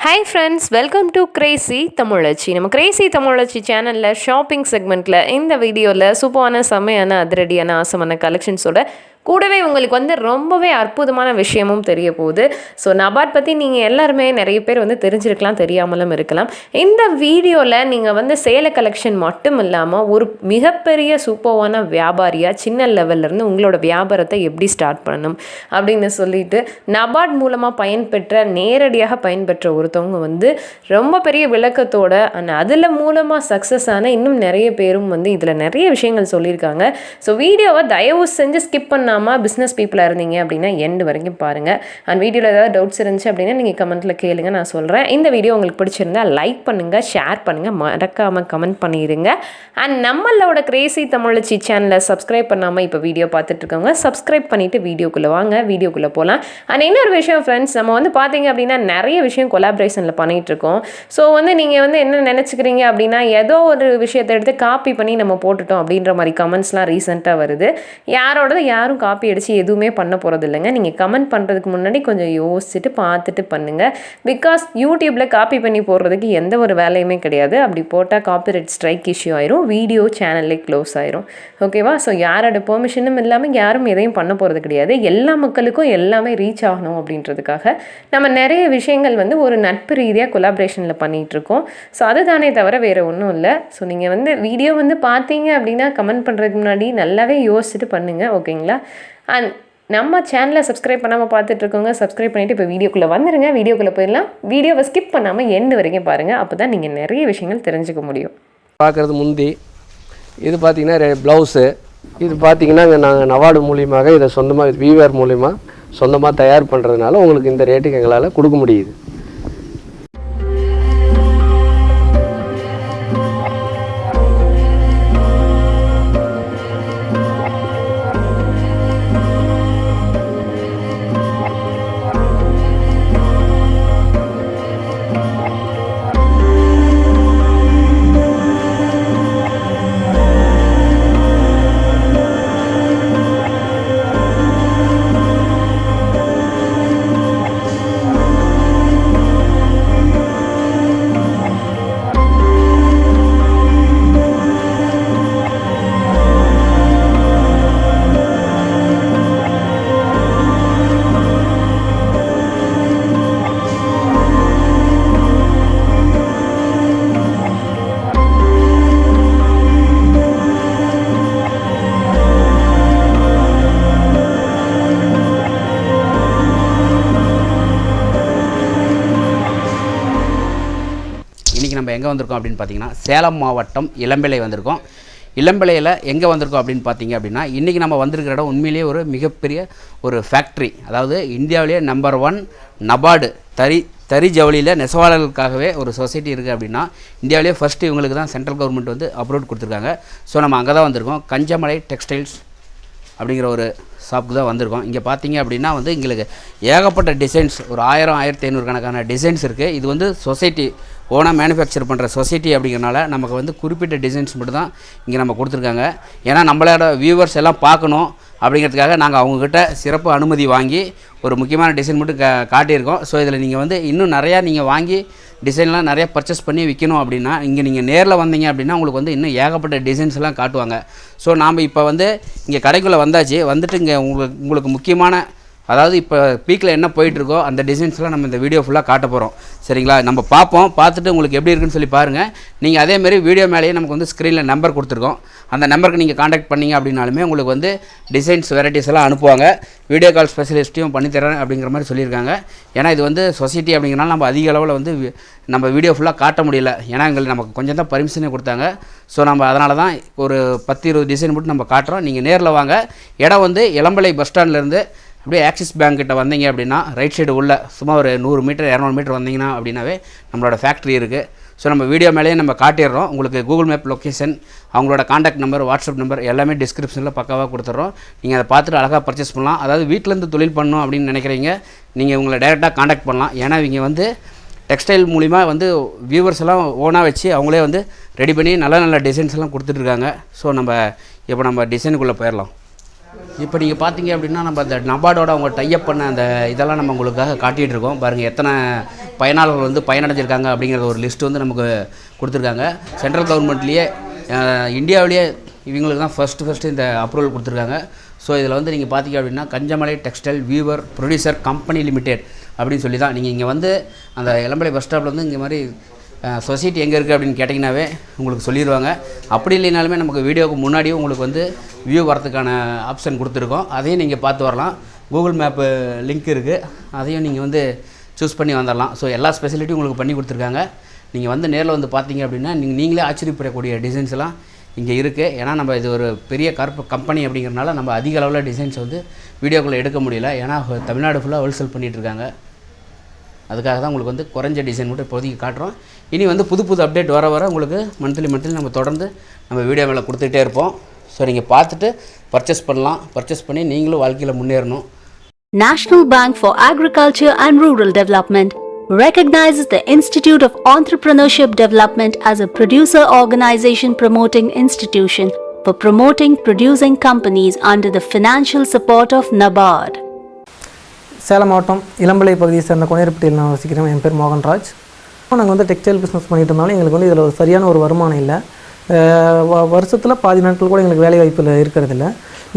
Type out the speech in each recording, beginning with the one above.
Hi friends welcome to crazy Tamizhachi நம்ம Crazy தமிழச்சி சேனலில் shopping செக்மெண்ட்டில் இந்த வீடியோவில் சூப்பரான செம்மையான அதிரடியான ஆசமான கலெக்ஷன்ஸோட கூடவே உங்களுக்கு வந்து ரொம்பவே அற்புதமான விஷயமும் தெரிய போகுது. ஸோ நபார்ட் பற்றி நீங்கள் எல்லாருமே நிறைய பேர் வந்து தெரிஞ்சிருக்கலாம் தெரியாமலும் இருக்கலாம். இந்த வீடியோவில் நீங்கள் வந்து சேலை கலெக்ஷன் மட்டும் இல்லாமல் ஒரு மிகப்பெரிய சூப்பர்வான வியாபாரியாக சின்ன லெவல்லேருந்து உங்களோட வியாபாரத்தை எப்படி ஸ்டார்ட் பண்ணணும் அப்படின்னு சொல்லிட்டு நபார்ட் மூலமாக பயன்பெற்ற நேரடியாக பயன்பெற்ற ஒருத்தவங்க வந்து ரொம்ப பெரிய விளக்கத்தோட அண்ட் அதில் மூலமாக சக்ஸஸ் ஆன இன்னும் நிறைய பேரும் வந்து இதில் நிறைய விஷயங்கள் சொல்லியிருக்காங்க. ஸோ வீடியோவை தயவு செஞ்சு ஸ்கிப் பண்ண பண்ணாமல் பிஸ்னஸ் பீப்புளாக இருந்தீங்க அப்படின்னா எண்டு வரைக்கும் பாருங்கள் அண்ட் வீடியோவில் ஏதாவது டவுட்ஸ் இருந்துச்சு அப்படின்னா நீங்கள் கமெண்ட்டில் கேளுங்க நான் சொல்கிறேன் இந்த வீடியோ உங்களுக்கு பிடிச்சிருந்தா லைக் பண்ணுங்கள் ஷேர் பண்ணுங்கள் மறக்காமல் கமெண்ட் பண்ணிடுங்க. அண்ட் நம்மளோட கிரேசி தமிழச்சி சேனலை சப்ஸ்கிரைப் பண்ணாமல் இப்போ வீடியோ பார்த்துட்ருக்கவங்க சப்ஸ்கிரைப் பண்ணிவிட்டு வீடியோக்குள்ளே வாங்க வீடியோக்குள்ளே போகலாம் அண்ட் இன்னொரு விஷயம் ஃப்ரெண்ட்ஸ் நம்ம வந்து பார்த்தீங்க அப்படின்னா நிறைய விஷயம் கொலாபரேஷனில் பண்ணிகிட்டு இருக்கோம். ஸோ வந்து நீங்கள் வந்து என்ன நினச்சிக்கிறீங்க அப்படின்னா ஏதோ ஒரு விஷயத்தை எடுத்து காப்பி பண்ணி நம்ம போட்டுட்டோம் அப்படின்ற மாதிரி கமெண்ட்ஸ்லாம் ரீசெண்டாக வருது. யாரோடது? யாரும் காப்பி அடித்து எதுவுமே பண்ண போகிறது இல்லைங்க நீங்கள் கமெண்ட் பண்ணுறதுக்கு முன்னாடி கொஞ்சம் யோசிச்சுட்டு பார்த்துட்டு பண்ணுங்கள் பிகாஸ் யூடியூப்பில் காப்பி பண்ணி போடுறதுக்கு எந்த ஒரு வேலையுமே கிடையாது. அப்படி போட்டால் காப்பிரைட் ஸ்ட்ரைக் இஷ்யூ ஆயிரும். வீடியோ சேனல்லே க்ளோஸ் ஆயிரும். ஓகேவா ஸோ யாரோட பெர்மிஷனும் இல்லாமல் யாரும் எதையும் பண்ண போகிறது கிடையாது. எல்லா மக்களுக்கும் எல்லாமே ரீச் ஆகணும் அப்படின்றதுக்காக நம்ம நிறைய விஷயங்கள் வந்து ஒரு நட்பு ரீதியாக கொலாபரேஷனில் பண்ணிகிட்ருக்கோம் ஸோ அதுதானே தவிர வேறு ஒன்றும் இல்லை. ஸோ நீங்கள் வந்து வீடியோ வந்து பார்த்தீங்க அப்படின்னா கமெண்ட் பண்ணுறதுக்கு முன்னாடி நல்லாவே யோசிச்சுட்டு பண்ணுங்கள் ஓகேங்களா அண்ட் நம்ம சேனலை சப்ஸ்கிரைப் பண்ணாமல் பார்த்துட்ருக்கோங்க சப்ஸ்கிரைப் பண்ணிவிட்டு இப்போ வீடியோக்குள்ளே வந்துடுங்க வீடியோக்குள்ளே போயிடலாம். வீடியோவை ஸ்கிப் பண்ணாமல் எண்டு வரைக்கும் பாருங்கள் அப்போ தான் நீங்கள் நிறைய விஷயங்கள் தெரிஞ்சுக்க முடியும். பார்க்குறது முந்தி. இது பார்த்தீங்கன்னா ப்ளவுஸு இது பார்த்தீங்கன்னா நாங்கள் நவார்டு மூலியமாக இதை சொந்தமாக வீவர் மூலிமா சொந்தமாக தயார் பண்ணுறதுனால உங்களுக்கு இந்த ரேட்டுக்கு எங்களால் கொடுக்க முடியுது. எங்கே வந்திருக்கோம் அப்படின்னு பார்த்தீங்கன்னா சேலம் மாவட்டம் இளம்பிள்ளை வந்திருக்கோம். இளம்பிள்ளையில் எங்கே வந்திருக்கோம் அப்படின்னு பார்த்தீங்க அப்படின்னா இன்றைக்கி நம்ம வந்திருக்கிற இடம் உண்மையிலேயே ஒரு மிகப்பெரிய ஒரு ஃபேக்ட்ரி அதாவது இந்தியாவிலேயே நம்பர் ஒன் நபார்டு. தறி தறி ஜவுளியில் நெசவாளர்களுக்காகவே ஒரு சொசைட்டி இருக்குது அப்படின்னா இந்தியாவிலேயே ஃபஸ்ட்டு இவங்களுக்கு தான் சென்ட்ரல் கவர்மெண்ட் வந்து அப்ரூவ் கொடுத்துருக்காங்க. ஸோ நம்ம அங்கே தான் வந்திருக்கோம். கஞ்சமலை டெக்ஸ்டைல்ஸ் அப்படிங்கிற ஒரு ஷாப்புக்கு தான் வந்திருக்கோம். இங்கே பார்த்தீங்க அப்படின்னா வந்து எங்களுக்கு ஏகப்பட்ட டிசைன்ஸ் ஒரு ஆயிரம் ஆயிரத்தி ஐநூறு கணக்கான டிசைன்ஸ் இருக்குது இது வந்து சொசைட்டி ஓனாக மேனுஃபேக்சர் பண்ணுற சொசைட்டி அப்படிங்கிறனால நமக்கு வந்து குறிப்பிட்ட டிசைன்ஸ் மட்டும் தான் இங்கே நம்ம கொடுத்துருக்காங்க. ஏன்னா நம்மளோட வியூவர்ஸ் எல்லாம் பார்க்கணும். அப்படிங்கிறதுக்காக நாங்கள் அவங்கக்கிட்ட சிறப்பு அனுமதி வாங்கி ஒரு முக்கியமான டிசைன் மட்டும் கா காட்டியிருக்கோம். ஸோ இதில் நீங்கள் வந்து இன்னும் நிறையா நீங்கள் வாங்கி டிசைன்லாம் நிறைய பர்ச்சேஸ் பண்ணி விற்கணும் அப்படின்னா இங்கே நீங்கள் நேரில் வந்தீங்க அப்படின்னா உங்களுக்கு வந்து இன்னும் ஏகப்பட்ட டிசைன்ஸ்லாம் காட்டுவாங்க. ஸோ நாம் இப்போ வந்து இங்கே கடைக்குள்ளே வந்தாச்சு. வந்துட்டு இங்கே உங்களுக்கு உங்களுக்கு முக்கியமான அதாவது இப்போ பீக்கில் என்ன போயிட்டுருக்கோ அந்த டிசைன்ஸ்லாம் நம்ம இந்த வீடியோ ஃபுல்லாக காட்ட போகிறோம் சரிங்களா? நம்ம பார்ப்போம். பார்த்துட்டு உங்களுக்கு எப்படி இருக்குன்னு சொல்லி பாருங்கள் நீங்கள் அதேமாரி வீடியோ மேலேயே நமக்கு வந்து ஸ்க்ரீனில் நம்பர் கொடுத்துருக்கோம். அந்த நம்பருக்கு நீங்கள் காண்டாக்ட் பண்ணீங்க அப்படின்னாலுமே உங்களுக்கு வந்து டிசைன்ஸ் வெரைட்டிஸ் எல்லாம் அனுப்புவாங்க. வீடியோ கால் ஸ்பெஷலிஸ்ட்டையும் பண்ணித்தரேன் அப்படிங்கிற மாதிரி சொல்லியிருக்காங்க. ஏன்னா இது வந்து சொசைட்டி அப்படிங்கிறனால நம்ம அதிக அளவில் வந்து நம்ம வீடியோ ஃபுல்லாக காட்ட முடியல. ஏன்னா எங்களுக்கு நமக்கு கொஞ்சம் தான் பர்மிஷனே கொடுத்தாங்க. ஸோ நம்ம அதனால தான் ஒரு பத்து இருபது டிசைன் மட்டும் நம்ம காட்டுறோம். நீங்கள் நேரில் வாங்க. இடம் வந்து இளம்பலை பஸ் ஸ்டாண்ட்லேருந்து அப்படியே ஆக்சிஸ் பேங்க் கிட்ட வந்தீங்க அப்படின்னா ரைட் சைடு உள்ள சும்மா ஒரு நூறு மீட்டர் இரநூறு மீட்டர் வந்தீங்கன்னா அப்படின்னாவே நம்மளோட ஃபேக்ட்ரி இருக்குது ஸோ நம்ம வீடியோ மேலேயே நம்ம காட்டிடுறோம். உங்களுக்கு கூகுள் மேப் லொக்கேஷன் அவங்களோட காண்டாக்ட் நம்பர் வாட்ஸ்அப் நம்பர் எல்லாமே டிஸ்கிரிப்ஷனில் பக்காவாக கொடுத்துட்றோம். நீங்கள் அதை பார்த்துட்டு அழகாக பர்ச்சேஸ் பண்ணலாம். அதாவது வீட்டிலேருந்து தொழில் பண்ணணும் அப்படின்னு நினைக்கிறீங்க நீங்கள் உங்களை டேரெக்டாக காண்டாக்ட் பண்ணலாம். ஏன்னா இவங்க வந்து டெக்ஸ்டைல் மூலிமா வந்து வியூவர்ஸ் எல்லாம் ஓனாக வச்சு அவங்களே வந்து ரெடி பண்ணி நல்ல நல்ல டிசைன்ஸ் எல்லாம் கொடுத்துட்ருக்காங்க ஸோ நம்ம இப்போ நம்ம டிசைனுக்குள்ளே போயிடலாம். இப்போ நீங்கள் பார்த்தீங்க அப்படின்னா நம்ம அந்த நபார்டோட அவங்க டைப் பண்ண அந்த இதெல்லாம் நம்ம உங்களுக்காக காட்டிகிட்டு இருக்கோம். பாருங்கள் எத்தனை பயனாளர்கள் வந்து பயனடைஞ்சிருக்காங்க அப்படிங்கிற ஒரு லிஸ்ட் வந்து நமக்கு கொடுத்துருக்காங்க. சென்ட்ரல் கவர்மெண்ட்லேயே இந்தியாவிலேயே இவங்களுக்கு தான் ஃபஸ்ட்டு ஃபஸ்ட்டு இந்த அப்ரூவல் கொடுத்துருக்காங்க. ஸோ இதில் வந்து நீங்கள் பார்த்தீங்க அப்படின்னா Kanjamalai textile weaver producer company limited அப்படின்னு சொல்லி தான் நீங்கள் இங்கே வந்து அந்த இளம்பலை பஸ் ஸ்டாப்பில் வந்து இங்கே மாதிரி சொசைட்டி எங்கே இருக்குது அப்படின்னு கேட்டிங்கனாவே உங்களுக்கு சொல்லிடுவாங்க அப்படி இல்லைனாலுமே நமக்கு வீடியோவுக்கு முன்னாடியே உங்களுக்கு வந்து வியூ வரதுக்கான ஆப்ஷன் கொடுத்துருக்கோம். அதையும் நீங்கள் பார்த்து வரலாம். கூகுள் மேப்பு லிங்க் இருக்குது அதையும் நீங்கள் வந்து சூஸ் பண்ணி வந்துடலாம் ஸோ எல்லா ஸ்பெசிலிட்டியும் உங்களுக்கு பண்ணி கொடுத்துருக்காங்க. நீங்கள் வந்து நேரில் வந்து பார்த்தீங்க அப்படின்னா நீங்கள் நீங்களே ஆச்சரியப்படக்கூடிய டிசைன்ஸ்லாம் இங்கே இருக்குது ஏன்னா நம்ம இது ஒரு பெரிய கருப்பு கம்பெனி அப்படிங்கிறனால நம்ம அதிக அளவில் டிசைன்ஸ் வந்து வீடியோக்குள்ளே எடுக்க முடியல. ஏன்னா தமிழ்நாடு ஃபுல்லாக ஹோல்சேல் பண்ணிகிட்ருக்காங்க அதுக்காக தான் உங்களுக்கு வந்து குறைஞ்ச டிசைன் மட்டும் இப்போதைக்கு காட்டுறோம். இனி வந்து புது புது அப்டேட் வர வர உங்களுக்கு மந்த்லி மந்த்லி நம்ம தொடர்ந்து நம்ம வீடியோ மேலே கொடுத்துட்டே இருப்போம் ஸோ நீங்கள் பார்த்துட்டு பர்ச்சேஸ் பண்ணலாம் பர்ச்சேஸ் பண்ணி நீங்களும் வாழ்க்கையில் முன்னேறணும் National Bank for Agriculture and Rural Development recognizes the Institute of Entrepreneurship Development as a producer organization promoting institution for promoting producing companies under the financial support of NABARD. Salem மாவட்டம் இளம்பிள்ளை பகுதியை சேர்ந்த கொனையர்பட்டியில் நான் வசிக்கிறேன் என் பேர் மோகன்ராஜ் நாங்கள் வந்து டெக்ஸ்டைல் பிஸ்னஸ் பண்ணிட்டு இருந்தாலும் எங்களுக்கு வந்து இதில் ஒரு சரியான ஒரு வருமானம் இல்லை. வருஷத்தில் பாதி நாட்கள் கூட எங்களுக்கு வேலை வாய்ப்பில் இருக்கிறது இல்லை.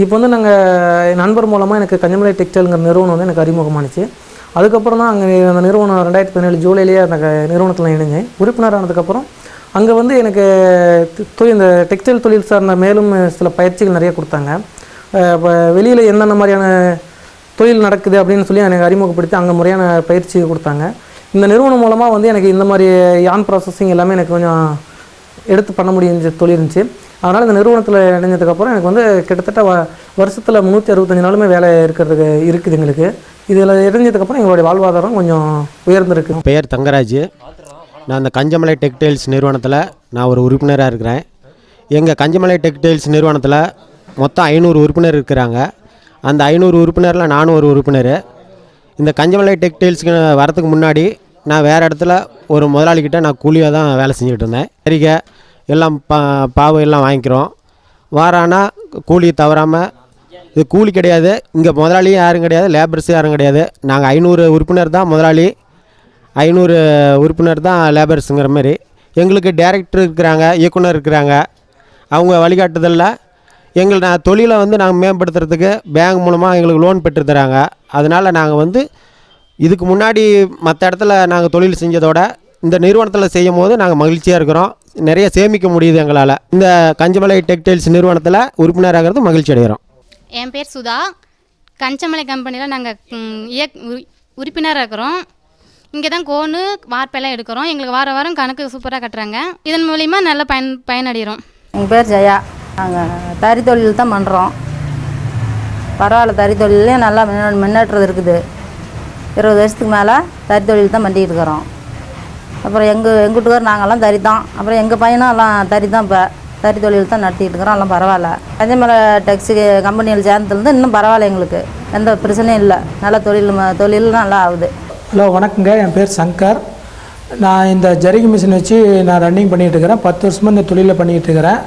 இப்போ வந்து நாங்கள் நண்பர் மூலமாக எனக்கு கஞ்சமலை டெக்ஸ்டைலுங்கிற நிறுவனம் வந்து எனக்கு அறிமுகமானுச்சு. அதுக்கப்புறம் தான் அங்கே அந்த நிறுவனம் ரெண்டாயிரத்தி பதினேழு ஜூலையிலேயே அந்த நிறுவனத்தில் இணைஞ்சேன். உறுப்பினர் ஆனதுக்கப்புறம் அங்கே வந்து எனக்கு தொழில் இந்த டெக்ஸ்டைல் தொழில் சார்ந்த மேலும் சில பயிற்சிகள் நிறைய கொடுத்தாங்க. இப்போ வெளியில் என்னென்ன மாதிரியான தொழில் நடக்குது அப்படின்னு சொல்லி எனக்கு அறிமுகப்படுத்தி அங்கே முறையான பயிற்சி கொடுத்தாங்க. இந்த நிறுவனம் மூலமாக வந்து எனக்கு இந்த மாதிரி யான் ப்ராசஸிங் எல்லாமே எனக்கு கொஞ்சம் எடுத்து பண்ண முடிஞ்ச தொழில் இருந்துச்சு. அதனால் இந்த நிறுவனத்தில் இணைஞ்சதுக்கப்புறம் எனக்கு வந்து கிட்டத்தட்ட வ வருஷத்தில் முந்நூற்றி அறுபத்தஞ்சு நாளுமே வேலை இருக்கிறதுக்கு இருக்குது எங்களுக்கு. இதில் இணைஞ்சதுக்கப்புறம் எங்களுடைய வாழ்வாதாரம் கொஞ்சம் உயர்ந்திருக்கு. பெயர் தங்கராஜ். நான் இந்த கஞ்சமலை டெக்டைல்ஸ் நிறுவனத்தில் நான் ஒரு உறுப்பினராக இருக்கிறேன். எங்கள் கஞ்சமலை டெக்டைல்ஸ் நிறுவனத்தில் மொத்தம் ஐநூறு உறுப்பினர் இருக்கிறாங்க. அந்த ஐநூறு உறுப்பினரில் நானும் ஒரு உறுப்பினர். இந்த கஞ்சமலை டெக்டைல்ஸ்க்கு வரதுக்கு முன்னாடி நான் வேறு இடத்துல ஒரு முதலாளிக்கிட்ட நான் கூலியாக தான் வேலை செஞ்சுக்கிட்டு இருந்தேன். சரிங்க எல்லாம் பா பாவு எல்லாம் வாங்கிக்கிறோம். வாரானா கூலி தவறாமல் இது கூலி கிடையாது. இங்கே முதலாளியும் யாரும் கிடையாது லேபர்ஸ் யாரும் கிடையாது. நாங்கள் ஐநூறு உறுப்பினர் தான் முதலாளி. ஐநூறு உறுப்பினர் தான் லேபர்ஸுங்கிற மாதிரி. எங்களுக்கு டேரக்டர் இருக்கிறாங்க இயக்குனர் இருக்கிறாங்க. அவங்க வழிகாட்டுதலில். எங்கள் நான் தொழிலை வந்து நாங்கள் மேம்படுத்துறதுக்கு பேங்க் மூலமாக எங்களுக்கு லோன் பெற்று தராங்க. அதனால் நாங்கள் வந்து இதுக்கு முன்னாடி மற்ற இடத்துல நாங்கள் தொழில் செஞ்சதோட இந்த நிறுவனத்தில் செய்யும் போது நாங்கள் மகிழ்ச்சியாக இருக்கிறோம். நிறைய சேமிக்க முடியுது எங்களால். இந்த கஞ்சமலை டெக்டைல்ஸ் நிறுவனத்தில் உறுப்பினராகிறது மகிழ்ச்சி அடைகிறோம். என் பேர் சுதா. கஞ்சமலை கம்பெனியில் நாங்கள் இயக் உறுப்பினராக இருக்கிறோம் இங்கே தான் கோனு வார்ப்பெல்லாம் எடுக்கிறோம். எங்களுக்கு வார வாரம் கணக்கு சூப்பராக கட்டுறாங்க. இதன் மூலிமா நல்ல பயன் பயனடைகிறோம். எங்கள் பேர் ஜெயா. நாங்கள் தறி தொழில் தான் பண்ணுறோம் பரவாயில்ல தறி தொழிலையும் நல்லா முன்னே- முன்னேற்றம் இருக்குது. இருபது வருஷத்துக்கு மேலே தறி தொழில் தான் பண்ணிகிட்டு இருக்கிறோம். அப்புறம் எங்கள் எங்கள் வீட்டுக்கார் நாங்கள்லாம் தறி தான் அப்புறம் எங்கள் பையனும் எல்லாம் தறி தான் இப்போ. தறி தொழில் தான் நடத்திட்டு இருக்கிறோம். எல்லாம் பரவாயில்ல. கஞ்சமலை டெக்ஸி கம்பெனியில் சேர்ந்ததுலேருந்து இன்னும் பரவாயில்ல எங்களுக்கு. எந்த பிரச்சனையும் இல்லை. நல்லா தொழில் ம- தொழில் நல்லா ஆகுது. ஹலோ வணக்கங்க. என் பேர் சங்கர். நான் இந்த ஜரிகை மிஷின் வச்சு நான் ரன்னிங் பண்ணிகிட்டு இருக்கிறேன். பத்து வருஷமாக இந்த தொழிலில் பண்ணிகிட்டு இருக்கிறேன்.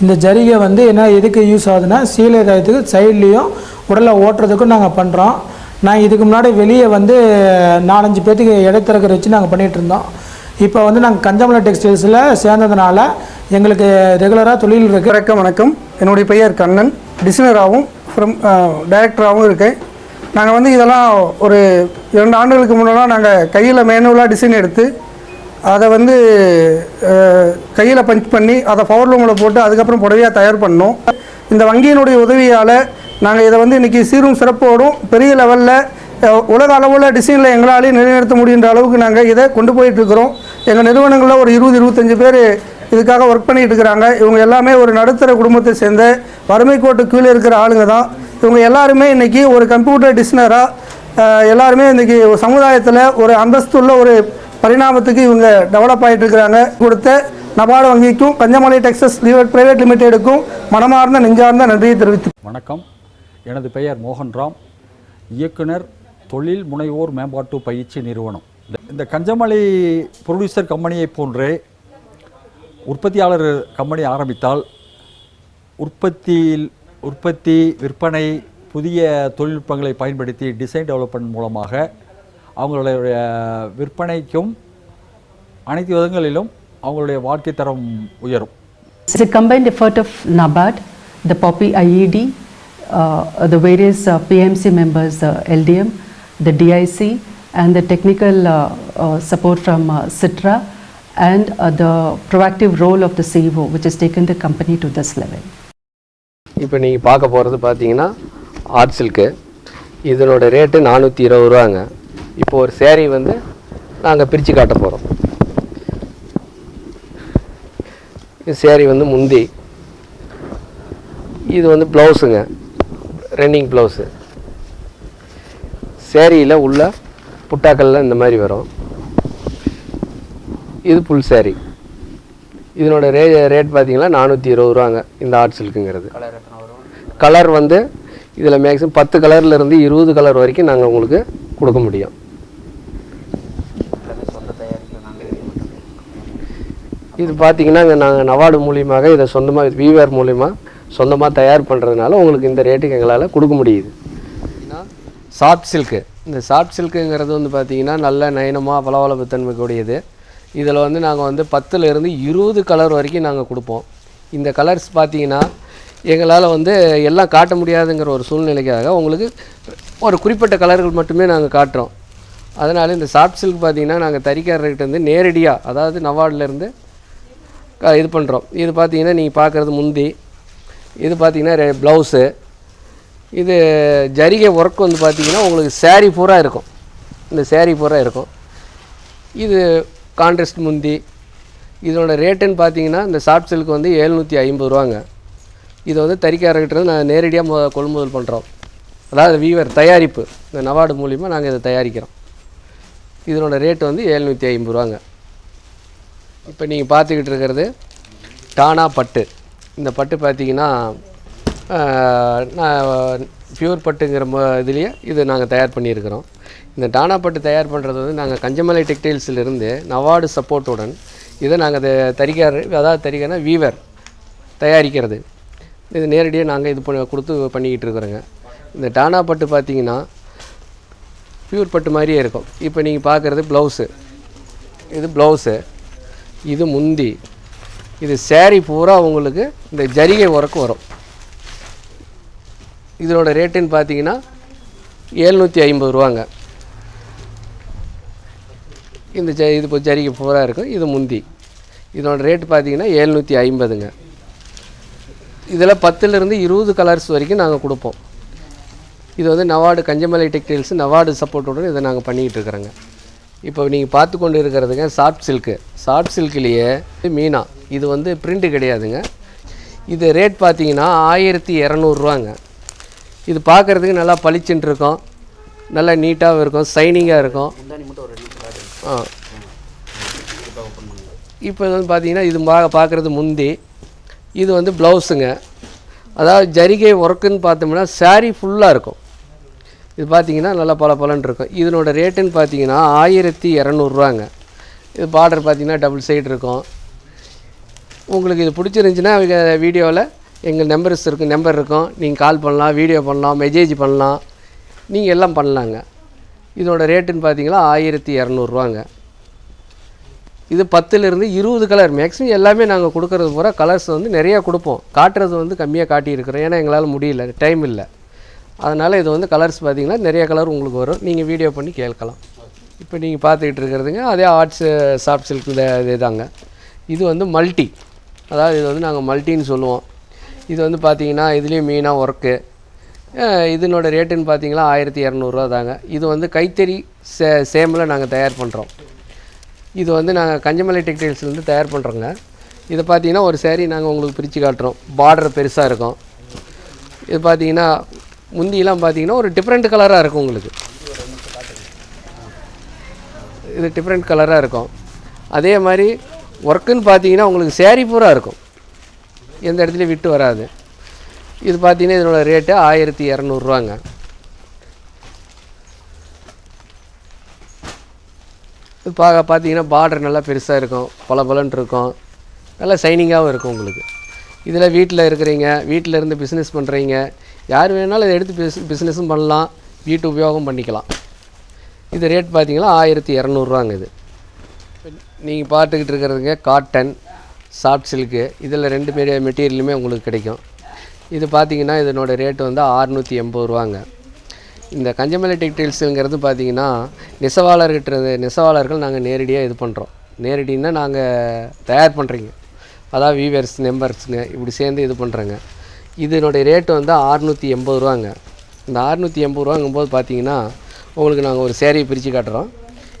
இந்த ஜரிகை வந்து என்ன எதுக்கு யூஸ் ஆகுதுன்னா சீலை காயத்துக்கு சைட்லேயும் உடலை ஓட்டுறதுக்கும் நாங்கள் பண்ணுறோம் நான் இதுக்கு முன்னாடி வெளியே வந்து நாலஞ்சு பேர்த்துக்கு இடைத்திறக்கரை வச்சு நாங்கள் பண்ணிகிட்டு இருந்தோம். இப்போ வந்து நாங்கள் கஞ்சமலை டெக்ஸ்டைல்ஸில் சேர்ந்ததுனால எங்களுக்கு ரெகுலராக தொழில் இருக்குது வணக்கம் வணக்கம். என்னுடைய பெயர் கண்ணன். டிசைனராகவும் ஃப்ரம் டைரக்டராகவும் இருக்கேன். நாங்கள் வந்து இதெல்லாம் ஒரு இரண்டு ஆண்டுகளுக்கு முன்னெல்லாம் நாங்கள் கையில் மேனுவலாக டிசைன் எடுத்து அதை வந்து கையில் பஞ்ச் பண்ணி அதை பவர் லூமில் போட்டு அதுக்கப்புறம் புடவையாக தயார் பண்ணோம். இந்த வங்கியினுடைய உதவியால் நாங்கள் இதை வந்து இன்றைக்கி சீரும் சிறப்போடும் பெரிய லெவலில் உலக அளவில் டிசைனில் எங்களாலேயும் நிலைநிறுத்த முடியுன்ற அளவுக்கு நாங்கள் இதை கொண்டு போயிட்டுருக்கிறோம். எங்கள் நிறுவனங்களில் ஒரு இருபது இருபத்தஞ்சு பேர் இதுக்காக ஒர்க் பண்ணிட்டு இருக்கிறாங்க. இவங்க எல்லாமே ஒரு நடுத்தர குடும்பத்தை சேர்ந்த வறுமை கோட்டு கீழே இருக்கிற ஆளுங்க தான். இவங்க எல்லாருமே இன்றைக்கி ஒரு கம்ப்யூட்டர் டிசைனராக எல்லாருமே இன்றைக்கி சமுதாயத்தில் ஒரு அந்தஸ்துள்ள ஒரு பரிணாமத்துக்கு இவங்க டெவலப் ஆகிட்டு இருக்கிறாங்க. கொடுத்த நபார்டு வங்கிக்கும் கஞ்சமலை டெக்ஸஸ் பிரைவேட் லிமிடெடுக்கும் மனமார்ந்த நெஞ்சார்ந்த நன்றியை தெரிவித்து வணக்கம். எனது பெயர் மோகன்ராம். இயக்குனர் தொழில் முனைவோர் மேம்பாட்டு பயிற்சி நிறுவனம். இந்த- இந்த கஞ்சமலை ப்ரொடியூசர் கம்பெனியை போன்றே உற்பத்தியாளர் கம்பெனி ஆரம்பித்தால் உற்பத்தியில் உற்பத்தி விற்பனை புதிய தொழில்நுட்பங்களை பயன்படுத்தி டிசைன் டெவலப்மெண்ட் மூலமாக அவங்களுடைய விற்பனைக்கும் அனைத்து விதங்களிலும் அவங்களுடைய வாழ்க்கை தரம் உயரும். It's a combined effort of NABARD, the POPI IED, the various uh, PMC members, uh, LDM, the DIC, and the technical uh, uh, support from uh, CITRA, and uh, the proactive role of the CEO, which has taken the company to this level. இப்போ நீங்கள் பார்க்க போகிறது பார்த்தீங்கன்னா art silk இதனோட rate நானூற்றி இருபது ரூபாங்க இப்போ ஒரு சேரீ வந்து நாங்கள் பிரித்து காட்ட போகிறோம் சேரீ வந்து முந்தி இது வந்து ப்ளவுஸுங்க ரன்னிங் ப்ளவுஸு சேரீயில் உள்ள புட்டாக்கள்லாம் இந்த மாதிரி வரும். இது புல் சேரீ இதனோட ரே ரேட் பார்த்தீங்கன்னா நானூற்றி இருபது ரூபாங்க இந்த ஆர்ட் சில்க்குங்கிறது கலர் வந்து இதில் மேக்ஸிமம் பத்து கலர்ல இருந்து இருபது கலர் வரைக்கும் நாங்கள் உங்களுக்கு கொடுக்க முடியும். இது பார்த்தீங்கன்னா நாங்கள் நவார்டு மூலியமாக இதை சொந்தமாக வீவர் மூலிமா சொந்தமாக தயார் பண்ணுறதுனால உங்களுக்கு இந்த ரேட்டுக்கு எங்களால் கொடுக்க முடியுது. சாஃப்ட் சில்க்கு இந்த சாஃப்ட் சில்க்குங்கிறது வந்து பார்த்தீங்கன்னா நல்ல நயனமாக பளவளப்பு தன்மை கூடியது இதில் வந்து நாங்கள் வந்து பத்துலேருந்து இருபது கலர் வரைக்கும் நாங்கள் கொடுப்போம். இந்த கலர்ஸ் பார்த்தீங்கன்னா எங்களால் வந்து எல்லாம் காட்ட முடியாதுங்கிற ஒரு சூழ்நிலைக்காக உங்களுக்கு ஒரு குறிப்பிட்ட கலர்கள் மட்டுமே நாங்கள் காட்டுறோம். அதனால் இந்த சாஃப்ட் சில்க் பார்த்தீங்கன்னா நாங்கள் தறிக்காரர்கிட்ட வந்து நேரடியாக அதாவது நவார்ட்லேருந்து இது பண்ணுறோம் இது பார்த்தீங்கன்னா நீங்கள் பார்க்குறது முந்தி இது பார்த்தீங்கன்னா ப்ளவுஸு. இது ஜரிகை ஒர்க் வந்து பார்த்தீங்கன்னா உங்களுக்கு சேரீ பூரா இருக்கும். இந்த சேரீ பூரா இருக்கும். இது கான்ட்ரஸ்ட் முந்தி. இதனோட ரேட்டுன்னு பார்த்தீங்கன்னா இந்த சாஃப்ட் சில்க் வந்து எழுநூற்றி ஐம்பது ரூபாங்க. இது வந்து தறிக்காரர்கிட்ட நான் நேரடியாக மொ கொள்முதல் பண்ணுறோம் அதாவது வீவர் தயாரிப்பு. இந்த நவார்டு மூலிமா நாங்கள் இதை தயாரிக்கிறோம். இதனோட ரேட்டு வந்து எழுநூற்றி ஐம்பது ரூபாங்க. இப்போ நீங்கள் பார்த்துக்கிட்டு இருக்கிறது டானா பட்டு. இந்த பட்டு பார்த்தீங்கன்னா நான் பியூர் பட்டுங்கிற ம இதுலேயே இது நாங்கள் தயார் பண்ணியிருக்கிறோம். இந்த டானா பட்டு தயார் பண்ணுறது வந்து நாங்கள் கஞ்சமலை டெக்டைல்ஸிலிருந்து நவார்டு சப்போர்ட்டுடன் இதை நாங்கள் தறிக்கார அதாவது தறிக்காரனா வீவர் தயாரிக்கிறது. இது நேரடியாக நாங்கள் இது பண்ண கொடுத்து பண்ணிக்கிட்டு இருக்கிறோங்க. இந்த டானா பட்டு பார்த்தீங்கன்னா பியூர் பட்டு மாதிரியே இருக்கும். இப்போ நீங்கள் பார்க்குறது ப்ளவுஸு இது ப்ளவுஸு இது முந்தி. இது சேரீ பூரா உங்களுக்கு இந்த ஜரிகை உரக்கு வரும். இதனோட ரேட்டுன்னு பார்த்தீங்கன்னா ஏழ்நூற்றி ஐம்பது ரூபாங்க. இந்த ஜ இது இப்போ ஜரிகை பூரா இருக்கும். இது முந்தி. இதனோட ரேட்டு பார்த்தீங்கன்னா எழுநூற்றி ஐம்பதுங்க. இதில் பத்துலேருந்து இருபது கலர்ஸ் வரைக்கும் நாங்கள் கொடுப்போம். இது வந்து நவார்டு கஞ்சமலை டெக்டைல்ஸ் நவார்டு சப்போர்ட்டோட இதை நாங்கள் பண்ணிக்கிட்டு இருக்கிறோங்க. இப்போ நீங்கள் பார்த்து கொண்டு இருக்கிறதுங்க சாஃப்ட் சில்க்கு சாஃப்ட் சில்க்லேயே மீனா. இது வந்து பிரிண்ட்டு கிடையாதுங்க. இது ரேட் பார்த்தீங்கன்னா ஆயிரத்தி இரநூறுவாங்க இது பார்க்குறதுக்கு நல்லா பளிச்சுன்னு இருக்கும். நல்லா நீட்டாகவும் இருக்கும். சைனிங்காக இருக்கும். ஆ. இப்போ வந்து பார்த்தீங்கன்னா இது பா பார்க்குறது முந்தி. இது வந்து ப்ளவுஸுங்க அதாவது ஜரிகை ஒர்க்குன்னு பார்த்தோம்னா saree ஃபுல்லாக இருக்கும். இது பார்த்தீங்கன்னா நல்லா பல பலன் இருக்கும். இதனோட ரேட்டுன்னு பார்த்தீங்கன்னா ஆயிரத்தி இரநூறுவாங்க. இது பார்டர் பார்த்தீங்கன்னா டபுள் சைடு இருக்கும். உங்களுக்கு இது பிடிச்சிருந்துச்சின்னா வீடியோவில் எங்கள் நம்பர்ஸ் இருக்கும் நம்பர் இருக்கும். நீங்கள் கால் பண்ணலாம் வீடியோ பண்ணலாம் மெசேஜ் பண்ணலாம். நீங்கள் எல்லாம் பண்ணலாங்க. இதோட ரேட்டுன்னு பார்த்தீங்கன்னா ஆயிரத்தி இரநூறுவாங்க. இது பத்துலேருந்து இருபது கலர் மேக்ஸிமம் எல்லாமே நாங்கள் கொடுக்கறது பூரா கலர்ஸ் வந்து நிறையா கொடுப்போம். காட்டுறது வந்து கம்மியாக காட்டியிருக்கிறோம். ஏன்னா எங்களால் முடியல. டைம் இல்லை. அதனால் இது வந்து கலர்ஸ் பார்த்தீங்கன்னா நிறைய கலர் உங்களுக்கு வரும். நீங்கள் வீடியோ பண்ணி கேட்கலாம். இப்போ நீங்கள் பார்த்துக்கிட்டு இருக்கிறதுங்க அதே ஆர்ட்ஸு சாஃப்ட் சில்க் இதே தாங்க இது வந்து மல்டி அதாவது இது வந்து நாங்கள் மல்டின்னு சொல்லுவோம். இது வந்து பார்த்திங்கன்னா இதுலேயும் மீனாக ஒர்க்கு இதனோட ரேட்டுன்னு பார்த்தீங்கன்னா ஆயிரத்தி இரநூறுவா தாங்க. இது வந்து கைத்தறி சே சேமில் நாங்கள் தயார் பண்ணுறோம் இது வந்து நாங்கள் கஞ்சமலை டெக்டைல்ஸ்லேருந்து தயார் பண்ணுறோங்க இதை பார்த்தீங்கன்னா ஒரு சேரீ நாங்கள் உங்களுக்கு பிரித்து காட்டுறோம். பார்டர் பெருசாக இருக்கும். இது பார்த்தீங்கன்னா முந்தியெல்லாம் பார்த்தீங்கன்னா ஒரு டிஃப்ரெண்ட் கலராக இருக்கும் உங்களுக்கு. இது டிஃப்ரெண்ட் கலராக இருக்கும். அதே மாதிரி ஒர்க்குன்னு பார்த்தீங்கன்னா உங்களுக்கு சேரீ பூரா இருக்கும். எந்த இடத்துலையும் விட்டு வராது. இது பார்த்தீங்கன்னா இதனோட ரேட்டு ஆயிரத்தி இரநூறுவாங்க இது பா பார்த்தீங்கன்னா பார்டர் நல்லா பெருசாக இருக்கும். பல இருக்கும். நல்லா சைனிங்காகவும் இருக்கும் உங்களுக்கு. இதில் வீட்டில் இருக்கிறீங்க வீட்டில் இருந்து பிஸ்னஸ் பண்ணுறீங்க யார் வேணாலும் இதை எடுத்து பிஸ் பிஸ்னஸும் பண்ணலாம். வீட்டு உபயோகம் பண்ணிக்கலாம். இது ரேட் பார்த்திங்கன்னா ஆயிரத்தி இரநூறுவாங்க இது. நீங்கள் பார்த்துக்கிட்டு இருக்கிறதுங்க காட்டன் சாஃப்ட் சில்க்கு இதில் ரெண்டு மாரி மெட்டீரியலுமே உங்களுக்கு கிடைக்கும். இது பார்த்தீங்கன்னா இதனோட ரேட்டு வந்து அறுநூற்றி எண்பது ரூபாங்க. இந்த கஞ்சமலை டெக்டைல்ஸுங்கிறது பார்த்தீங்கன்னா நெசவாளர்கிட்ட நெசவாளர்கள் நாங்கள் நேரடியாக இது பண்ணுறோம் நேரடின்னா நாங்கள் தயார் பண்ணுறீங்க அதாவது வீவர்ஸ் நெம்பர்ஸுங்க இப்படி சேர்ந்து இது பண்ணுறோங்க இதனுடைய ரேட்டு வந்து ஆறுநூற்றி எண்பது ரூபாங்க. இந்த ஆறுநூற்றி எண்பது ரூபாங்கும்போது பார்த்தீங்கன்னா உங்களுக்கு நாங்கள் ஒரு சேரீ பிரித்து காட்டுறோம்.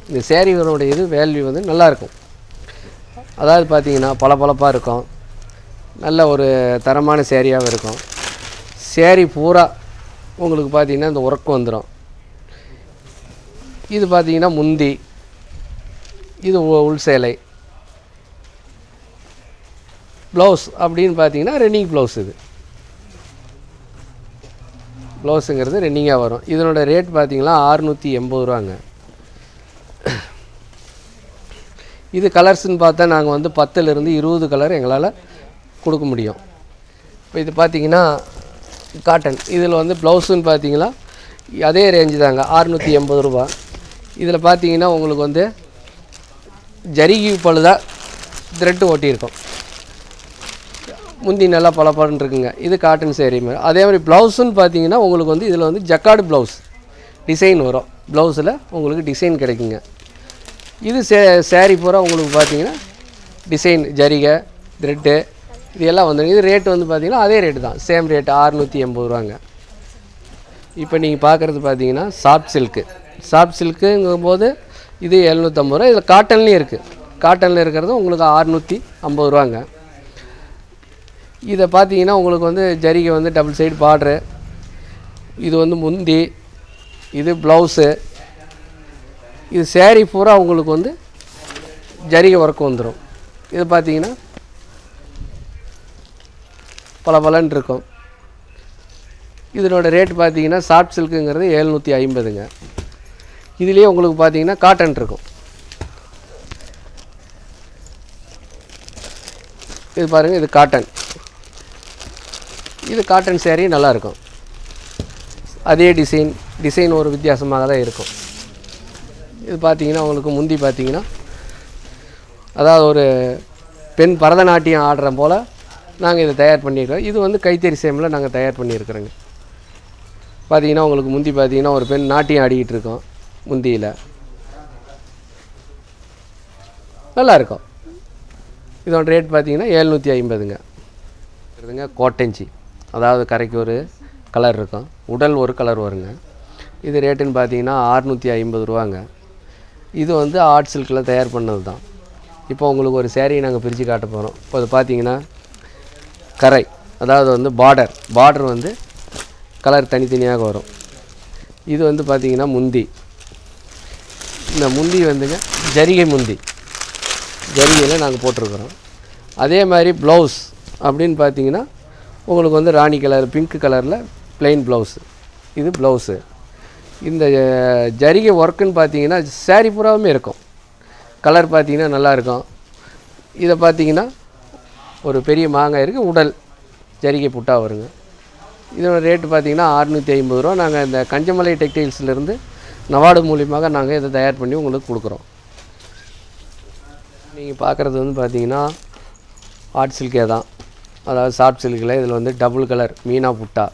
இந்த சேரீகளுடைய இது வேல்யூ வந்து நல்லாயிருக்கும். அதாவது பார்த்தீங்கன்னா பளபளப்பாக இருக்கும். நல்ல ஒரு தரமான சேரீயாகவும் இருக்கும். சேரீ பூரா உங்களுக்கு பார்த்தீங்கன்னா இந்த உறக்கம் வந்துடும் இது பார்த்தீங்கன்னா முந்தி. இது உ- உள் சேலை. ப்ளவுஸ் அப்படின்னு பார்த்தீங்கன்னா ரன்னிங் ப்ளவுஸ் இது. ப்ளவுஸுங்கிறது ரெண்டிங்காக வரும். இதனோட ரேட் பார்த்திங்கன்னா ஆறுநூற்றி எண்பது ரூபாங்க. இது கலர்ஸ்னு பார்த்தா நாங்கள் வந்து பத்துலேருந்து இருபது கலர் எங்களால் கொடுக்க முடியும். இப்போ இது பார்த்தீங்கன்னா காட்டன் இதில் வந்து ப்ளவுஸுன்னு பார்த்தீங்கன்னா அதே ரேஞ்சு தாங்க ஆறுநூற்றி எண்பது ரூபா. இதில் பார்த்தீங்கன்னா உங்களுக்கு வந்து ஜரிகி பழுதாக த்ரெட்டு ஒட்டியிருக்கும். முந்தி நல்லா பளபளன்னு இருக்குங்க. இது காட்டன் சேரீ மாதிரி. அதே மாதிரி ப்ளவுஸுன்னு பார்த்தீங்கன்னா உங்களுக்கு வந்து இதில் வந்து ஜக்காடு ப்ளவுஸ் டிசைன் வரும். ப்ளவுஸில் உங்களுக்கு டிசைன் கிடைக்குங்க. இது சே சேரீ பூரா உங்களுக்கு பார்த்தீங்கன்னா டிசைன் ஜரிகை த்ரெட்டு இது எல்லாம் வந்துடும் இது ரேட் வந்து பார்த்தீங்கன்னா அதே ரேட்டு தான். சேம் ரேட்டு அறுநூற்றி எண்பது ரூபாங்க. இப்போ நீங்கள் பார்க்குறது பார்த்தீங்கன்னா சாஃப்ட் சில்க்கு சாஃப்ட் சில்க்குங்கும்போது இது எழுநூற்றம்பது ரூபா. இதில் காட்டன்லேயும் இருக்குது காட்டனில் இருக்கிறது உங்களுக்கு அறுநூற்றி ஐம்பது ரூபாங்க. இதை பார்த்தீங்கன்னா உங்களுக்கு வந்து ஜரிகை வந்து டபுள் சைடு பார்ட்ரு இது வந்து முந்தி இது ப்ளவுஸு இது சேரீ பூரா உங்களுக்கு வந்து ஜரிகை ஒர்க் வந்துடும் இது பார்த்தீங்கன்னா பல பலன் இருக்கும். இதனோட ரேட் பார்த்தீங்கன்னா சாஃப்ட் சில்க்குங்கிறது எழுநூற்றி ஐம்பதுங்க. இதுலேயே உங்களுக்கு பார்த்தீங்கன்னா காட்டன் இருக்கும். இது பாருங்கள் இது காட்டன் இது காட்டன் சேரீ நல்லாயிருக்கும். அதே டிசைன் டிசைன் ஒரு வித்தியாசமாக தான் இருக்கும். இது பார்த்தீங்கன்னா உங்களுக்கு முந்தி பார்த்தீங்கன்னா அதாவது ஒரு பெண் பரதநாட்டியம் ஆடுற போல் நாங்கள் இதை தயார் பண்ணியிருக்கோம் இது வந்து கைத்தறி சேமில் நாங்கள் தயார் பண்ணியிருக்கிறோங்க. பார்த்தீங்கன்னா உங்களுக்கு முந்தி பார்த்தீங்கன்னா ஒரு பெண் நாட்டியம் ஆடிக்கிட்டு இருக்கோம் முந்தியில். நல்லாயிருக்கும். இதோட ரேட் பார்த்தீங்கன்னா எழுநூற்றி ஐம்பதுங்க. இதுங்க கோட்டஞ்சி. அதாவது கரைக்கு ஒரு கலர் இருக்கும். உடல் ஒரு கலர் வருங்க. இது ரேட்டுன்னு பார்த்தீங்கன்னா அறுநூற்றி ஐம்பது ரூபாங்க. இது வந்து ஆர்ட் சில்கில் தயார் பண்ணது தான் இப்போ உங்களுக்கு ஒரு சேரீ நாங்கள் பிரித்து காட்ட போகிறோம் இப்போ அது பார்த்தீங்கன்னா கரை அதாவது வந்து பார்டர் பார்டர் வந்து கலர் தனித்தனியாக வரும். இது வந்து பார்த்திங்கன்னா முந்தி. இந்த முந்தி வந்துங்க ஜரிகை முந்தி. ஜரிகையில் நாங்கள் போட்டிருக்கிறோம். அதே மாதிரி ப்ளவுஸ் அப்படின்னு பார்த்தீங்கன்னா உங்களுக்கு வந்து ராணி கலர் பிங்க் கலரில் பிளெயின் ப்ளவுஸு இது ப்ளவுஸு இந்த ஜரிகை ஒர்க்குன்னு பார்த்தீங்கன்னா saree பூராவுமே இருக்கும். கலர் பார்த்தீங்கன்னா நல்லாயிருக்கும் இதை பார்த்தீங்கன்னா ஒரு பெரிய மாங்காய் இருக்குது உடல் ஜரிகை புட்டா வருங்க. இதோட ரேட்டு பார்த்தீங்கன்னா அறுநூற்றி ஐம்பது ரூபா. நாங்கள் இந்த கஞ்சமலை டெக்டைல்ஸ்லேருந்து நவாடு மூலியமாக நாங்கள் இதை தயார் பண்ணி உங்களுக்கு கொடுக்குறோம். நீங்கள் பார்க்குறது வந்து பார்த்திங்கன்னா ஆர்ட் சில்கே தான். அதாவது சாஃப்ட் சில்கில் இதில் வந்து டபுள் கலர் மீனா புட்டா.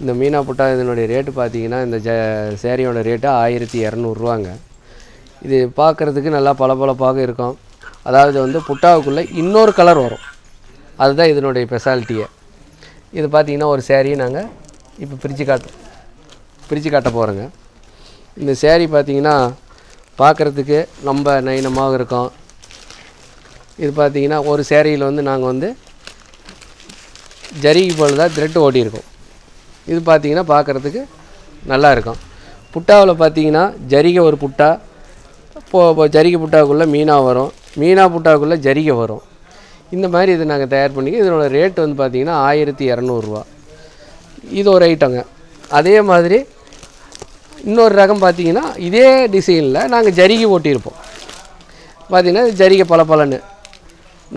இந்த மீனா புட்டா இதனுடைய ரேட்டு பார்த்தீங்கன்னா இந்த ஜ சேரீயோட ரேட்டு ஆயிரத்தி இரநூறுவாங்க இது பார்க்குறதுக்கு நல்லா பளபளப்பாக இருக்கும். அதாவது வந்து புட்டாவுக்குள்ளே இன்னொரு கலர் வரும். அதுதான் இதனுடைய ஸ்பெஷாலிட்டியை இது பார்த்தீங்கன்னா ஒரு சேரீ நாங்கள் இப்போ பிரித்து காட்டு பிரித்து காட்ட போகிறோங்க இந்த சேரீ பார்த்தீங்கன்னா பார்க்குறதுக்கு ரொம்ப நயனமாக இருக்கும். இது பார்த்தீங்கன்னா ஒரு சேரீயில் வந்து நாங்கள் வந்து ஜரிகை போல் தான் த்ரெட் ஓட்டியிருக்கோம் இது பார்த்தீங்கன்னா பார்க்குறதுக்கு நல்லா இருக்கும் புட்டாவில் பார்த்தீங்கன்னா ஜரிகை ஒரு புட்டா இப்போ ஜரிகை புட்டாவுக்குள்ளே மீனாக வரும். மீனா புட்டாவுக்குள்ளே ஜரிகை வரும். இந்த மாதிரி இதை நாங்கள் தயார் பண்ணி இதனோட ரேட் வந்து பார்த்திங்கன்னா ஆயிரத்தி இரநூறுவா. இது ஒரு ஐட்டங்க அதே மாதிரி இன்னொரு ரகம் பார்த்தீங்கன்னா இதே டிசைனில் நாங்கள் ஜரிகை ஓட்டியிருப்போம். பார்த்தீங்கன்னா ஜரிகை பல பலன்னு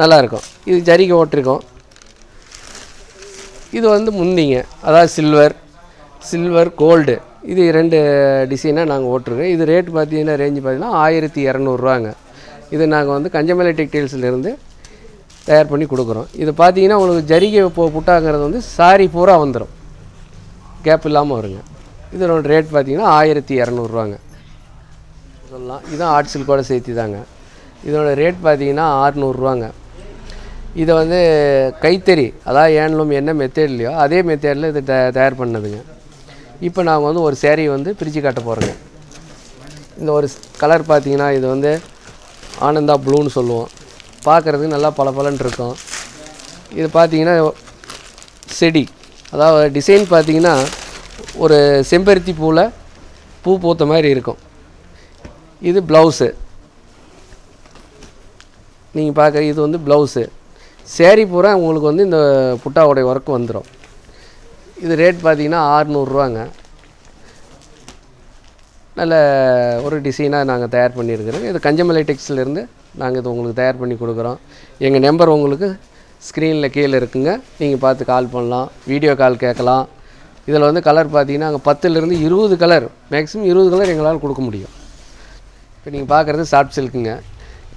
நல்லாயிருக்கும். இது ஜரிகை ஓட்டிருக்கோம். இது வந்து முந்திங்க. அதாவது சில்வர் சில்வர் கோல்டு இது ரெண்டு டிசைனாக நாங்கள் ஓட்டுருக்கோம். இது ரேட் பார்த்தீங்கன்னா ரேஞ்சு பார்த்தீங்கன்னா ஆயிரத்தி இரநூறுவாங்க. இது நாங்கள் வந்து கஞ்சமலை டெக்டைல்ஸ்லேருந்து தயார் பண்ணி கொடுக்குறோம். இது பார்த்தீங்கன்னா உங்களுக்கு ஜரிகை போ புட்டாங்கிறது வந்து சாரி பூரா வந்துடும் கேப் இல்லாமல் வருங்க. இதனோட ரேட் பார்த்தீங்கன்னா ஆயிரத்தி இரநூறுவாங்க. சொல்லலாம். இதுதான் ஆர்ட் சில்கோட சேர்த்து தாங்க இதோட ரேட் பார்த்தீங்கன்னா ஆறுநூறுவாங்க. இதை வந்து கைத்தறி அதாவது ஏன்லும் என்ன மெத்தேட்லையோ அதே மெத்தேடில் இது த தயார் பண்ணதுங்க. இப்போ நாங்கள் வந்து ஒரு சேரீ வந்து பிரித்து காட்ட போகிறோங்க இந்த ஒரு கலர் பார்த்தீங்கன்னா இது வந்து ஆனந்தா ப்ளூன்னு சொல்லுவோம். பார்க்குறதுக்கு நல்லா பளபளன்னு இருக்கும். இது பார்த்தீங்கன்னா செடி. அதாவது டிசைன் பார்த்தீங்கன்னா ஒரு செம்பருத்தி பூவில் பூ பூத்த மாதிரி இருக்கும். இது ப்ளவுஸு நீங்கள் பார்க்க இது வந்து ப்ளவுஸு சேரீ பூரா உங்களுக்கு வந்து இந்த புட்டாவுடைய ஒர்க் வந்துடும் இது ரேட் பார்த்தீங்கன்னா ஆறுநூறுவாங்க. நல்ல ஒரு டிசைனாக நாங்கள் தயார் பண்ணியிருக்கிறோம். இது கஞ்சமலை டெக்ஸ்டிலேருந்து நாங்கள் இது உங்களுக்கு தயார் பண்ணி கொடுக்குறோம். எங்கள் நம்பர் உங்களுக்கு ஸ்க்ரீனில் கீழே இருக்குங்க. நீங்கள் பார்த்து கால் பண்ணலாம் வீடியோ கால் கேட்கலாம். இதில் வந்து கலர் பார்த்தீங்கன்னா அங்கே பத்துலேருந்து இருபது கலர் மேக்ஸிமம் இருபது கலர் எங்களால் கொடுக்க முடியும். இப்போ நீங்கள் பார்க்குறது சாஃப்ட் சில்க்குங்க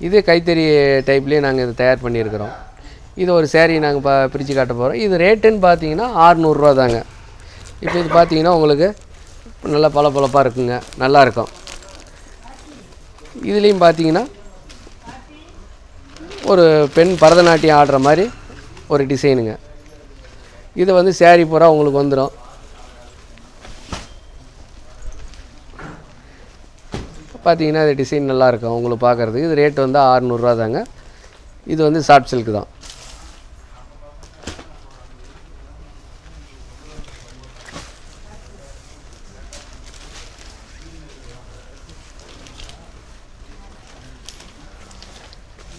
இது கைத்தறி டைப்லேயே நாங்கள் இதை தயார் பண்ணியிருக்கிறோம். இது ஒரு சேரீ நாங்கள் பா பிரித்து காட்ட போகிறோம் இது ரேட்டுன்னு பார்த்தீங்கன்னா ஆறுநூறுவா தாங்க. இப்போ இது பார்த்தீங்கன்னா உங்களுக்கு நல்லா பளபளப்பாக இருக்குங்க. நல்லாயிருக்கும் இதுலேயும் பார்த்தீங்கன்னா ஒரு பெண் பரதநாட்டியம் ஆடுற மாதிரி ஒரு டிசைனுங்க இது வந்து சேரீ பூரா உங்களுக்கு வந்துடும் பார்த்தீங்கன்னா இது டிசைன் நல்லாயிருக்கும் உங்களுக்கு பார்க்குறதுக்கு இது ரேட் வந்து ஆறுநூறுவா தாங்க. இது வந்து சாஃப்ட் சில்க் தான்.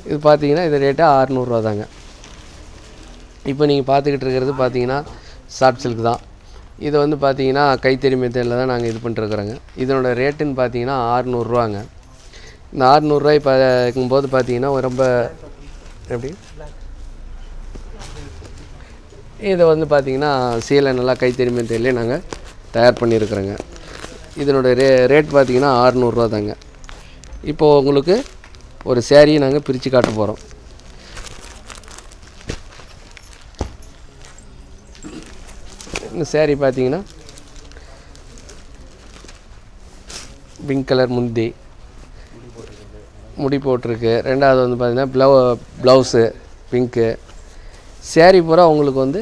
இது பார்த்தீங்கன்னா இது ரேட்டு ஆறுநூறுவா தாங்க இப்போ நீங்கள் பார்த்துக்கிட்டு இருக்கிறது பார்த்தீங்கன்னா சாஃப்ட் சில்க் தான். இது வந்து பார்த்தீங்கன்னா கைத்தறி மெத்தடில் தான் நாங்கள் இது பண்ணிட்டுருக்குறோங்க இதனோட ரேட்டுன்னு பார்த்தீங்கன்னா ஆறுநூறுவாங்க. இந்த ஆறுநூறுவாய் இப்போ இருக்கும்போது பார்த்தீங்கன்னா ரொம்ப எப்படி? இதை வந்து பார்த்தீங்கன்னா சீலை நல்லா கைத்தறி மெத்தடிலே நாங்கள் தயார் பண்ணியிருக்கிறோங்க. இதனோட ரே ரேட் பார்த்தீங்கன்னா ஆறுநூறுவா தாங்க இப்போது உங்களுக்கு ஒரு சேரீயை நாங்கள் பிரித்து காட்ட போகிறோம் இந்த சேரீ பார்த்தீங்கன்னா பிங்க் கலர் முந்தி. முடி போட்டிருக்கு. ரெண்டாவது வந்து பார்த்தீங்கன்னா ப்ளவு ப்ளவுஸு பிங்க்கு சேரீ பூரா உங்களுக்கு வந்து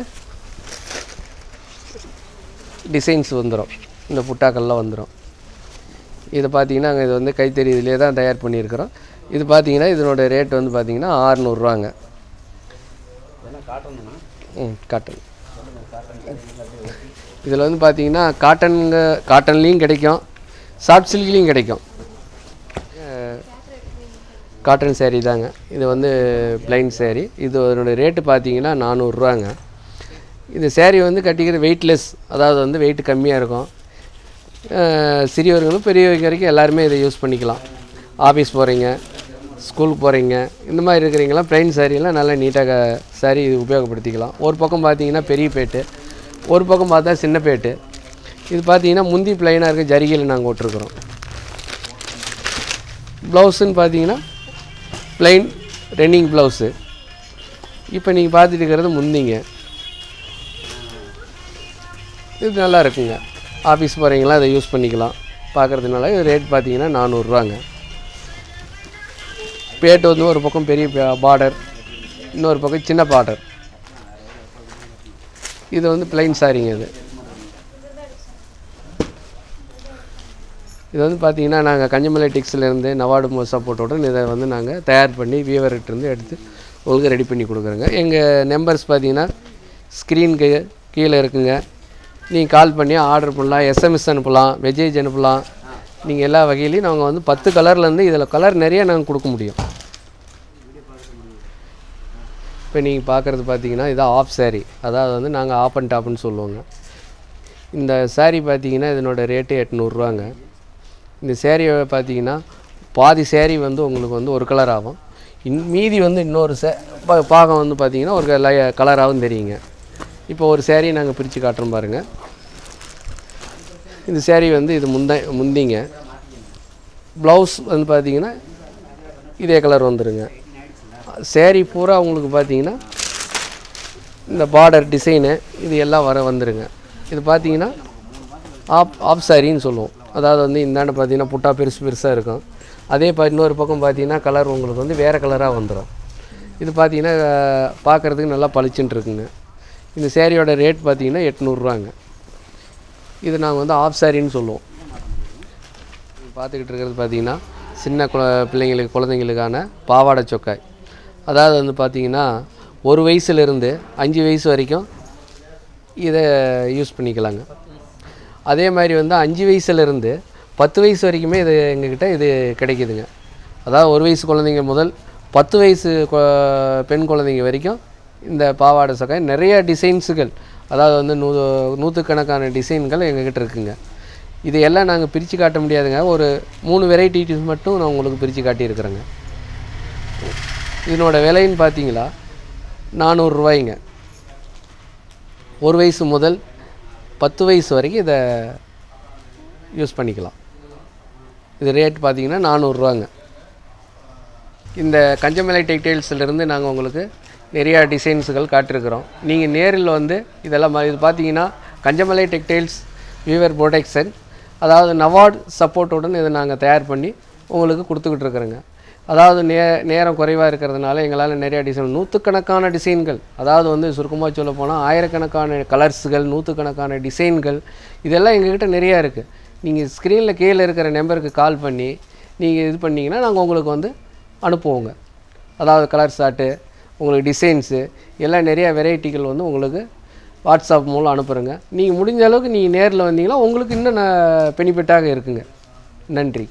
டிசைன்ஸ் வந்துடும் இந்த புட்டாக்கள்லாம் வந்துடும் இதை பார்த்தீங்கன்னா நாங்கள் இது வந்து கைத்தறி இதிலே தான் தயார் பண்ணியிருக்கிறோம். இது பார்த்தீங்கன்னா இதனோட ரேட் வந்து பார்த்தீங்கன்னா ஆறுநூறுவாங்க. ம் காட்டன் இதில் வந்து பார்த்தீங்கன்னா காட்டனுங்க காட்டன்லேயும் கிடைக்கும். சாஃப்ட் சில்க்லேயும் கிடைக்கும். காட்டன் சேரீ தாங்க. இது வந்து பிளைன் சேரீ இது அதனோட ரேட்டு பார்த்தீங்கன்னா நானூறுரூவாங்க இந்த சேரீ வந்து கட்டிக்கிற வெயிட்லெஸ் அதாவது வந்து வெயிட் கம்மியாக இருக்கும். சிறியவர்களும் பெரியவங்க வரைக்கும் எல்லாருமே இதை யூஸ் பண்ணிக்கலாம். ஆஃபீஸ் போகிறீங்க ஸ்கூலுக்கு போகிறீங்க இந்த மாதிரி இருக்கிறீங்களாம் பிளைன் சாரியெல்லாம் நல்லா நீட்டாக சாரி உபயோகப்படுத்திக்கலாம். ஒரு பக்கம் பார்த்தீங்கன்னா பெரிய பேட்டு ஒரு பக்கம் பார்த்தா சின்ன பேட்டு. இது பார்த்தீங்கன்னா முந்தி பிளைனாக இருக்க ஜரிகையில் நாங்கள் விட்ருக்குறோம் ப்ளவுஸுன்னு பார்த்தீங்கன்னா ப்ளைன் ரன்னிங் ப்ளவுஸு இப்போ நீங்கள் பார்த்துட்டு இருக்கிறது முந்திங்க. இது நல்லா இருக்குங்க. ஆஃபீஸ் போகிறீங்களா அதை யூஸ் பண்ணிக்கலாம். பார்க்குறதுனால இது ரேட் பார்த்தீங்கன்னா நானூறுரூவாங்க. பேட்டு வந்து ஒரு பக்கம் பெரிய பார்டர் இன்னொரு பக்கம் சின்ன பார்டர் இது வந்து பிளைன் சாரிங்க இது. இது வந்து பார்த்திங்கன்னா நாங்கள் கஞ்சமலை டிக்ஸ்லேருந்து நவாடு மோசா போட்டவுடன் இதை வந்து நாங்கள் தயார் பண்ணி வீவர்கிட்டருந்து எடுத்து உங்களுக்கு ரெடி பண்ணி கொடுக்குறோங்க. எங்கள் நம்பர்ஸ் பார்த்தீங்கன்னா ஸ்க்ரீனுக்கு கீழே இருக்குங்க. நீங்கள் கால் பண்ணி ஆர்டர் பண்ணலாம் எஸ்எம்எஸ் அனுப்பலாம் மெசேஜ் அனுப்பலாம். நீங்கள் எல்லா வகையிலையும் நாங்கள் வந்து பத்து கலர்லேருந்து இதில் கலர் நிறைய நாங்கள் கொடுக்க முடியும். இப்போ நீங்கள் பார்க்குறது பார்த்தீங்கன்னா இது ஆஃப் saree. அதாவது வந்து நாங்கள் ஆப் அண்ட் டாப்னு சொல்லுவோங்க. இந்த saree பார்த்தீங்கன்னா இதனோட ரேட்டு எட்நூறுரூவாங்க இந்த சேரீயை பார்த்தீங்கன்னா பாதி சேரீ வந்து உங்களுக்கு வந்து ஒரு கலர் ஆகும். இன் மீதி வந்து இன்னொரு சே பாகம் வந்து பார்த்தீங்கன்னா ஒரு கலராகவும் தெரியுங்க. இப்போ ஒரு சேரீ நாங்கள் பிரித்து காட்டுறோம் பாருங்கள் இந்த சேரீ வந்து இது முந்த முந்திங்க. ப்ளவுஸ் வந்து பார்த்தீங்கன்னா இதே கலர் வந்துடுங்க சேரீ பூரா உங்களுக்கு பார்த்தீங்கன்னா இந்த பார்டர் டிசைனு இது எல்லாம் வர வந்துடுங்க இது பார்த்தீங்கன்னா ஆப் ஆப் சாரின்னு சொல்லுவோம். அதாவது வந்து இந்தாண்ட பார்த்தீங்கன்னா புட்டா பெருசு பெருசாக இருக்கும். அதே பா இன்னொரு பக்கம் பார்த்தீங்கன்னா கலர் உங்களுக்கு வந்து வேறு கலராக வந்துடும் இது பார்த்தீங்கன்னா பார்க்குறதுக்கு நல்லா பளிச்சுன்னு இருக்குங்க. இந்த சேரீயோட ரேட் பார்த்தீங்கன்னா எட்நூறுரூவாங்க இது நாங்கள் வந்து ஆஃப் சாரின்னு சொல்லுவோம். பார்த்துக்கிட்டு இருக்கிறது பார்த்தீங்கன்னா சின்ன குழ பிள்ளைங்களுக்கு குழந்தைங்களுக்கான பாவாடை சொக்காய். அதாவது வந்து பார்த்தீங்கன்னா ஒரு வயசுலேருந்து அஞ்சு வயசு வரைக்கும் இதை யூஸ் பண்ணிக்கலாங்க. அதே மாதிரி வந்து அஞ்சு வயசுலேருந்து பத்து வயசு வரைக்குமே இது எங்ககிட்ட இது கிடைக்குதுங்க. அதாவது ஒரு வயசு குழந்தைங்க முதல் பத்து வயசு பெண் குழந்தைங்க வரைக்கும் இந்த பாவாடை சக்காய் நிறைய டிசைன்ஸுகள் அதாவது வந்து நூ நூற்றுக்கணக்கான டிசைன்கள் எங்ககிட்ட இருக்குங்க. இது எல்லாம் நாங்கள் பிரித்து காட்ட முடியாதுங்க. ஒரு மூணு வெரைட்டிஸ் மட்டும் நான் உங்களுக்கு பிரித்து காட்டியிருக்கிறேங்க. இதனோட விலைன்னு பார்த்தீங்களா? நானூறுரூவாய்ங்க ஒரு வயசு முதல் பத்து வயசு வரைக்கும் இதை யூஸ் பண்ணிக்கலாம். இது ரேட் பார்த்தீங்கன்னா நானூறுரூவாங்க இந்த கஞ்சமலை டெக்டைல்ஸ்லேருந்து நாங்கள் உங்களுக்கு நிறையா டிசைன்ஸுகள் காட்டிருக்கிறோம் நீங்கள் நேரில் வந்து இதெல்லாம் ம- இது பார்த்தீங்கன்னா கஞ்சமலை டெக்டைல்ஸ் வீவர் ப்ரொடெக்ஷன் அதாவது நவார்ட் சப்போர்ட்டுடன் இதை நாங்கள் தயார் பண்ணி உங்களுக்கு கொடுத்துக்கிட்டு இருக்கிறோங்க. அதாவது நே நேரம் குறைவாக இருக்கிறதுனால எங்களால் நிறையா டிசைன் நூற்றுக்கணக்கான டிசைன்கள் அதாவது வந்து சுருக்கமாக சொல்ல போனால் ஆயிரக்கணக்கான கலர்ஸுகள் நூற்றுக்கணக்கான டிசைன்கள் இதெல்லாம் எங்ககிட்ட நிறையா இருக்குது நீங்கள் ஸ்க்ரீனில் கீழே இருக்கிற நம்பருக்கு கால் பண்ணி நீங்கள் இது பண்ணிங்கன்னா நாங்கள் உங்களுக்கு வந்து அனுப்புவோங்க. அதாவது கலர் ஷார்ட்டு உங்களுக்கு டிசைன்ஸு எல்லாம் நிறையா வெரைட்டிகள் வந்து உங்களுக்கு வாட்ஸ்அப் மூலம் அனுப்புகிறேங்க நீங்கள் முடிஞ்ச அளவுக்கு நீங்கள் நேரில் வந்தீங்கன்னா உங்களுக்கு இன்னும் பெனிஃபிட்டாக இருக்குங்க. நன்றி.